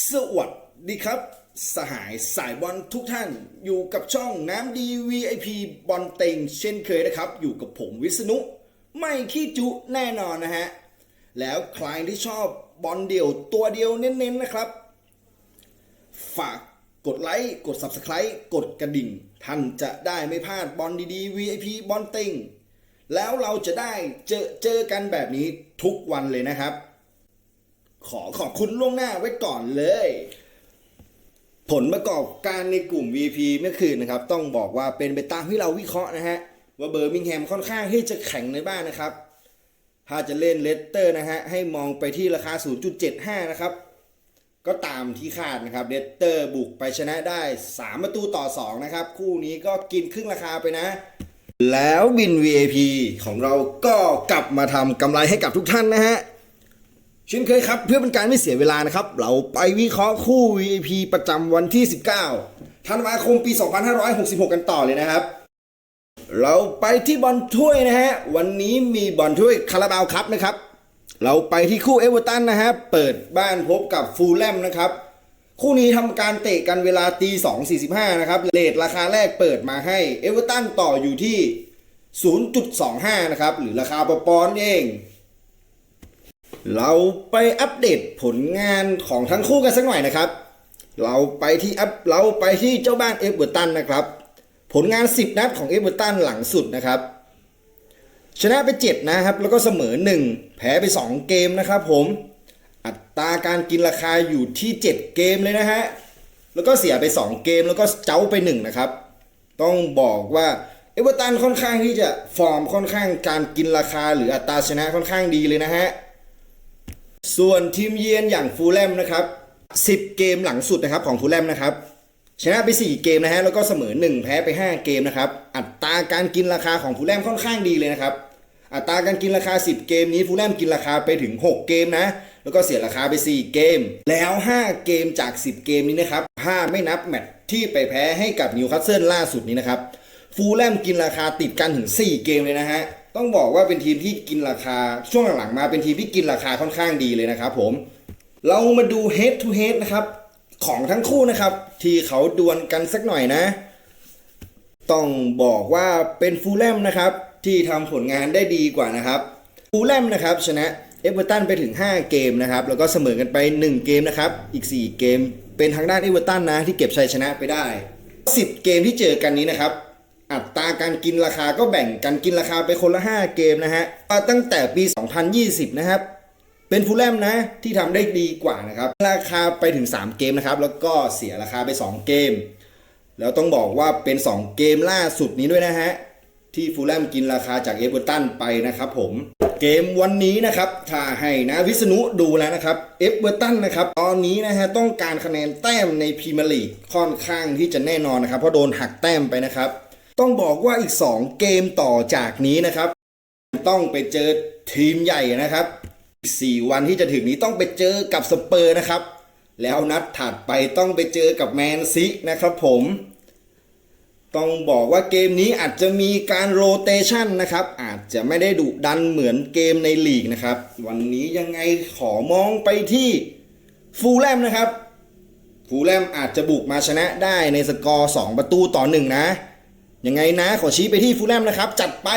สวัสดีครับ สหายสายบอลทุกท่านอยู่กับช่องน้ำดี VIP บอลเต็งเช่นเคยนะครับ อยู่กับผมวิษณุ ไม่ขี้จุแน่นอนนะฮะ แล้วใครที่ชอบบอลเดี่ยวตัวเดียวเน้นๆนะครับ ฝากกดไลค์กด Subscribe กดกระดิ่ง ท่านจะได้ไม่พลาดบอลดีๆ VIP บอลเต็งแล้วเราจะได้เจอเจอกันแบบนี้ทุกวันเลยนะครับ ขอขอบคุณล่วงหน้าไว้ก่อนเลย ผลประกอบการในกลุ่ม VP เมื่อคืนนะครับ ต้องบอกว่าเป็นไปตามที่เราวิเคราะห์นะฮะ ว่าเบอร์มิงแฮมค่อนข้างที่จะแข็งในบ้านนะครับ ถ้าจะเล่นเลสเตอร์นะฮะ ให้มองไปที่ราคา 0.75 นะครับ ก็ตามที่คาดนะครับเลสเตอร์บุกไปชนะได้ 3 ประตูต่อ 2 นะครับ คู่นี้ก็กินครึ่งราคาไปนะแล้วบิน VAP ของเราก็กลับมาทำกำไรให้กับทุกท่านนะฮะ เช่นเคยครับ เพื่อเป็นการไม่เสียเวลานะครับ เราไปวิเคราะห์คู่ VIP ประจำวันที่ 19 ธันวาคมปี 2566 กันต่อเลยนะครับ เราไปที่บอลถ้วยนะฮะ วันนี้มีบอลถ้วยคาราบาวครับนะครับ เราไปที่คู่เอเวอร์ตันนะฮะ เปิดบ้านพบกับฟูลแลมนะครับ คู่นี้ทำการเตะกันเวลาตี 2.45 นะครับ เลทราคาแรกเปิดมาให้เอเวอร์ตันต่ออยู่ที่ 0.25 นะครับ หรือราคาประปอนเอง เราไปอัปเดตผลงานของทั้งคู่กันสักหน่อยนะครับ เราไปที่อัพเราไปที่เจ้าบ้านเอเวอร์ตันนะครับ ผลงาน 10 นัดของเอเวอร์ตันหลังสุดนะครับ ชนะไป 7 นะครับ แล้วก็เสมอ 1 แพ้ไป 2 เกมนะครับผม อัตราการกินราคาอยู่ที่ 7 เกมเลยนะฮะ แล้วก็เสียไป 2 เกมแล้วก็เจ้าไป 1 นะครับ ต้องบอกว่าเอเวอร์ตันค่อนข้างที่จะฟอร์มค่อนข้างการกินราคาหรืออัตราชนะค่อนข้างดีเลยนะฮะ ส่วนทีมเยือนอย่างฟูลแลมนะครับ10 เกมหลังสุดนะครับของฟูลแลมนะครับชนะไป 4 เกมนะฮะแล้วก็เสมอ 1 แพ้ไป 5 เกมนะครับอัตราการกินราคาของฟูลแลมค่อนข้างดีเลยนะครับอัตราการกินราคา 10 เกมนี้ฟูลแลมกินราคาไปถึง 6 เกมนะ แล้วก็เสียราคาไป 4 เกม แล้ว 5 เกมจาก 10 เกมนี้นะครับถ้าไม่นับแมตช์ที่ไปแพ้ให้กับนิวคาสเซิลล่าสุดนี้นะครับฟูลแลมกินราคาติดกันถึง 4 เกมเลยนะฮะ ต้องบอกว่าเป็นทีมที่กินราคาช่วงหลังๆมาเป็นทีมที่กินราคาค่อนข้างดีเลยนะครับผมเรามาดู head to head นะครับของทั้งคู่นะครับ ที่เขาดวลกันสักหน่อยนะ ต้องบอกว่าเป็นฟูลแลมนะครับที่ทำผลงานได้ดีกว่านะครับฟูลแลมนะครับชนะเอเวอร์ตันไปถึง 5 เกมนะครับแล้วก็เสมอกันไป 1 เกมนะครับอีก 4 เกมเป็นทางด้านเอเวอร์ตันนะที่เก็บชัยชนะไปได้ 10 เกมที่เจอกันนี้นะครับ อัตราการกินราคาก็แบ่งกันกินราคาไปคนละ 5 เกมนะฮะตั้งแต่ปี 2020 นะครับ เป็นฟูลแลมนะที่ทำได้ดีกว่านะครับ ราคาไปถึง 3 เกมนะครับ แล้วก็เสียราคาไป 2 เกม แล้วต้องบอกว่าเป็น 2 เกมล่าสุดนี้ด้วยนะฮะ ที่ฟูลแลมกินราคาจากเอเวอร์ตันไปนะครับผมเกมวันนี้นะครับถ้าให้นะวิษณุดูแล้วนะครับเอเวอร์ตันนะครับตอนนี้นะฮะต้องการคะแนนแต้มในพรีเมียร์ลีกค่อนข้างที่จะแน่นอนนะครับเพราะโดนหักแต้มไปนะครับ ต้องบอกว่าอีก 2 เกมต่อจากนี้นะครับ ต้องไปเจอทีมใหญ่นะครับอีก4วันที่จะถึงนี้ต้องไปเจอกับสเปอร์นะครับ แล้วนัดถัดไปต้องไปเจอกับแมนซีนะครับผมต้องบอกว่าเกมนี้อาจจะมีการโรเตชันนะครับ อาจจะไม่ได้ดุดันเหมือนเกมในลีกนะครับ วันนี้ยังไงขอมองไปที่ฟูลแลมนะครับ ฟูลแลมอาจจะบุกมาชนะได้ในสกอร์ 2 ประตูต่อ 1 นะ ยังไงนะขอชี้ไปที่ฟูลแลมนะครับ จัดไป